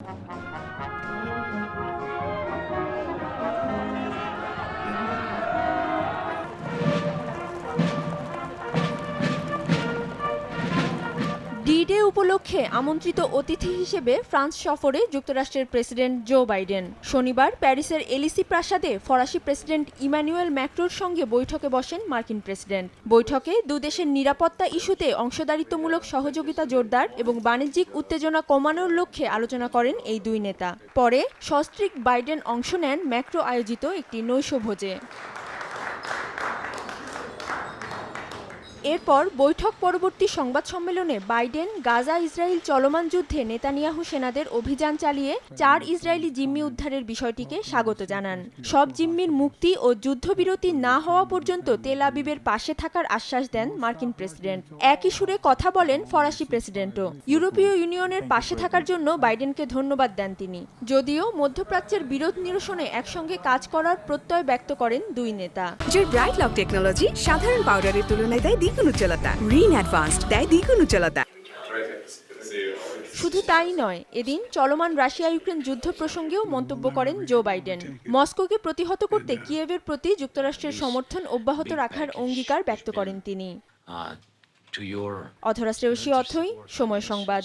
D day উপলক্ষে আমন্ত্রিত অতিথি হিসেবে ফ্রান্স সফরে যুক্তরাষ্ট্রের প্রেসিডেন্ট জো বাইডেন। শনিবার প্যারিসের এলিসি প্রাসাদে ফরাসি প্রেসিডেন্ট ইমানুয়েল ম্যাক্রোর সঙ্গে বৈঠকে বসেন মার্কিন প্রেসিডেন্ট। বৈঠকে দুদেশের নিরাপত্তা ইস্যুতে অংশদারিত্বমূলক সহযোগিতা জোরদার এবং বাণিজ্যিক উত্তেজনা কমানোর লক্ষ্যে আলোচনা করেন এই দুই নেতা। পরে সস্ত্রিক বাইডেন অংশ নেন ম্যাক্রো আয়োজিত একটি নৈশভোজে। এরপর বৈঠক পরবর্তী সংবাদ সম্মেলনে বাইডেন, গাজা, ইসরায়েল চলমান যুদ্ধে নেতানিয়াহু সেনাদের অভিযান চালিয়ে চার ইসরায়েলি জিম্মি উদ্ধারের বিষয়টিকে স্বাগত জানান। সব জিম্মির মুক্তি ও যুদ্ধবিরতি না হওয়া পর্যন্ত তেল আবিবের পাশে থাকার আশ্বাস দেন মার্কিন প্রেসিডেন্ট। একই সুরে কথা বলেন ফরাসি প্রেসিডেন্টও। ইউরোপীয় ইউনিয়নের পাশে থাকার জন্য বাইডেনকে ধন্যবাদ দেন তিনি। যদিও মধ্যপ্রাচ্যের বিরোধ নিরসনে একসঙ্গে কাজ করার প্রত্যয় ব্যক্ত করেন দুই নেতা। যে ব্রাইট লক টেকনোলজি সাধারণ পাউডারের তুলনায় দেয় দ্বিগুণ উজ্জ্বলতা রিন অ্যাডভান্সড দেয় দ্বিগুণ উজ্জ্বলতা শুধু তাই নয় এদিন চলমান রাশিয়া ইউক্রেন যুদ্ধ প্রসঙ্গেও মন্তব্য করেন জো বাইডেন। মস্কোকে প্রতিহত করতে কিয়েভের প্রতি যুক্তরাষ্ট্রের সমর্থন অব্যাহত রাখার অঙ্গীকার ব্যক্ত করেন তিনি। Uh, অধরা শ্রেয়সী অথই সময় সংবাদ।